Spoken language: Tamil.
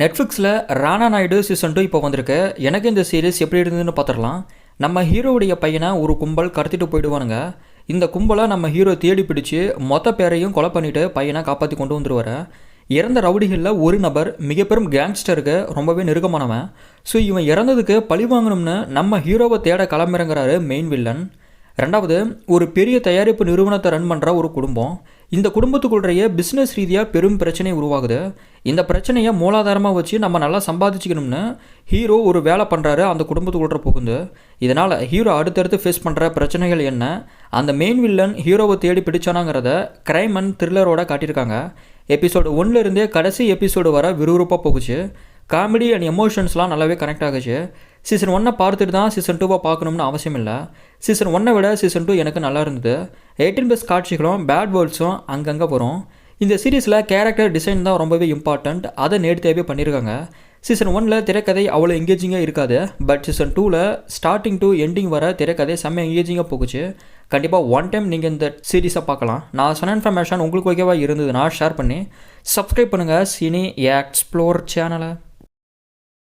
நெட்ஃப்ளிக்ஸில் ராணா நாயுடு சீசன் டூ இப்போ வந்திருக்கு. எனக்கு இந்த சீரீஸ் எப்படி இருந்ததுன்னு பார்த்துடலாம் நம்ம ஹீரோவுடைய பையனை ஒரு கும்பல் கடத்திட்டு போயிடுவானுங்க. இந்த கும்பலை நம்ம ஹீரோ தேடி பிடிச்சு மொத்த பேரையும் கொலை பண்ணிட்டு பையனை காப்பாற்றி கொண்டு வந்துடுவார் இறந்த ரவுடிகளில் ஒரு நபர் மிக பெரும் கேங்ஸ்டருக்கு ரொம்பவே நெருக்கமானவன். ஸோ இவன் இறந்ததுக்கு பழி வாங்கணும்னு நம்ம ஹீரோவை தேட கிளம்பிறங்குறாரு மெயின் வில்லன் ரெண்டாவது ஒரு பெரிய தயாரிப்பு நிறுவனத்தை ரன் பண்ணுற ஒரு குடும்பம். இந்த குடும்பத்துக்குள்ளேயே பிஸ்னஸ் ரீதியாக பெரும் பிரச்சனை உருவாகுது. இந்த பிரச்சனையை மூலாதாரமாக வச்சு நம்ம நல்லா சம்பாதிச்சுக்கணும்னு ஹீரோ ஒரு வேலை பண்ணுறாரு அந்த குடும்பத்துக்குள்ளே புகுந்து. இதனால் ஹீரோ அடுத்தடுத்து ஃபேஸ் பண்ணுற பிரச்சனைகள் என்ன? அந்த மெயின் வில்லன் ஹீரோவை தேடி பிடிச்சானாங்கிறத கிரைம் அண்ட் த்ரில்லரோட காட்டியிருக்காங்க. எபிசோடு ஒன்லேருந்தே கடைசி எபிசோடு வர விறுவிறுப்பாக போகுச்சு. காமெடி அண்ட் எமோஷன்ஸ்லாம் நல்லாவே கனெக்ட் ஆகுச்சு சீசன் ஒன்னை பார்த்துட்டு தான் சீசன் டூவை பார்க்கணும்னு அவசியம் இல்லை. சீசன் ஒன்னை விட சீசன் டூ எனக்கு நல்லா இருந்தது. எயிட்டின் ப்ளஸ் காட்சிகளும் பேட் வேர்ட்ஸும் அங்கங்கே வரும். இந்த சீரீஸில் கேரக்டர் டிசைன் தான் ரொம்பவே இம்பார்ட்டண்ட் அதை நேர்த்தியாகவே பண்ணியிருக்காங்க சீசன் ஒனில் திரைக்கதை அவ்வளோ எங்கேஜிங்காக இருக்காது. பட் சீசன் டூவில் ஸ்டார்டிங் டு எண்டிங் வர திரைக்கதை செம்ம எங்கேஜிங்காக போகுச்சு. கண்டிப்பாக ஒன் டைம் நீங்கள் இந்த சீரீஸை பார்க்கலாம். நான் சொன்ன இன்ஃபர்மேஷன் உங்களுக்கு ஓகேவாக இருந்ததுன்னா ஷேர் பண்ணி சப்ஸ்கிரைப் பண்ணுங்கள் சினி எக்ஸ்ப்ளோர் சேனலை